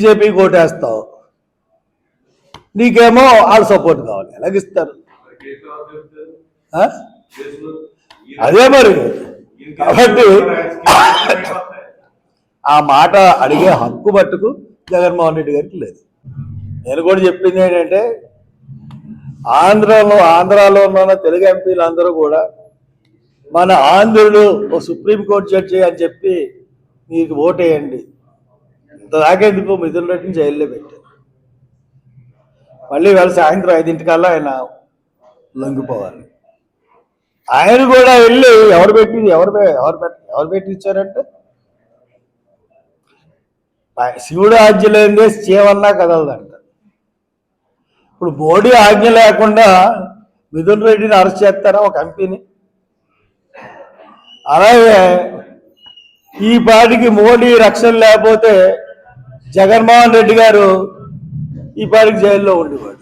బీజేపీకి ఓటేస్తావు నీకేమో వాళ్ళ సపోర్ట్ కావాలి. ఎలాగిస్తారు? అదే మరి. కాబట్టి ఆ మాట అడిగే హక్కు మట్టుకు జగన్మోహన్ రెడ్డి గారికి లేదు. నేను కూడా చెప్పింది ఏంటంటే ఆంధ్రలో ఆంధ్రాలో ఉన్న తెలుగు ఎంపీలు అందరూ కూడా మన ఆంధ్రులు ఓ సుప్రీంకోర్టు జడ్జి అని చెప్పి మీకు ఓటేయండి. దాకెందుకు మిథున్ రెడ్డిని జైల్లో పెట్టారు. మళ్ళీ వేళ సాయంత్రం ఐదింటికల్లా ఆయన లొంగిపోవాలి. ఆయన కూడా వెళ్ళి ఎవరు పెట్టింది ఎవరు ఎవరు పెట్టి ఎవరు పెట్టించారంటే? శివుడు ఆజ్ఞ లేనిదే చేయవన్నా కదలదంట. ఇప్పుడు మోడీ ఆజ్ఞ లేకుండా మిథున్ రెడ్డిని అరెస్ట్ చేస్తారా ఒక ఎంపీని? అలాగే ఈ పాటికి మోడీ రక్షణ లేకపోతే జగన్మోహన్ రెడ్డి గారు ఈ పాటికి జైల్లో ఉండేవాడు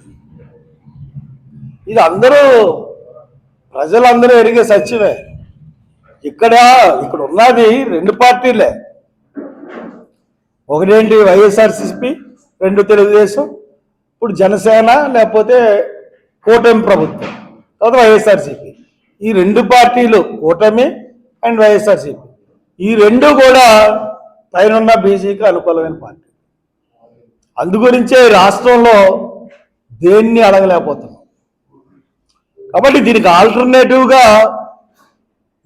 ఇది అందరూ ప్రజలందరూ ఎరిగే సత్యమే. ఇక్కడ ఇక్కడ ఉన్నది రెండు పార్టీలే. ఒకటేంటి వైఎస్ఆర్సిపి రెండు తెలుగుదేశం ఇప్పుడు జనసేన లేకపోతే కూటమి ప్రభుత్వం తర్వాత వైఎస్ఆర్సిపి. ఈ రెండు పార్టీలు కూటమి అండ్ వైఎస్ఆర్సిపి. ఈ రెండు కూడా పైన బీజేపీకి అనుకూలమైన పార్టీ. అందుగురించే రాష్ట్రంలో దేన్ని అడగలేకపోతున్నాం. కాబట్టి దీనికి ఆల్టర్నేటివ్గా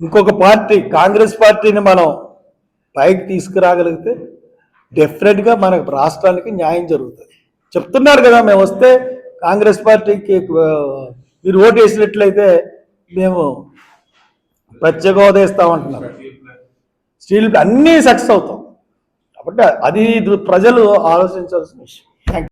ఇంకొక పార్టీ కాంగ్రెస్ పార్టీని మనం పైకి తీసుకురాగలిగితే డెఫినెట్గా మనకు రాష్ట్రానికి న్యాయం జరుగుతుంది. చెప్తున్నారు కదా మేము వస్తే కాంగ్రెస్ పార్టీకి మీరు ఓటు వేసినట్లయితే మేము ప్రత్యేక హోదా ఇస్తామంటున్నారు. స్టీల్ అన్నీ సక్సెస్ అవుతాం. అంటే అది ఇది ప్రజలు ఆలోచించాల్సిన విషయం.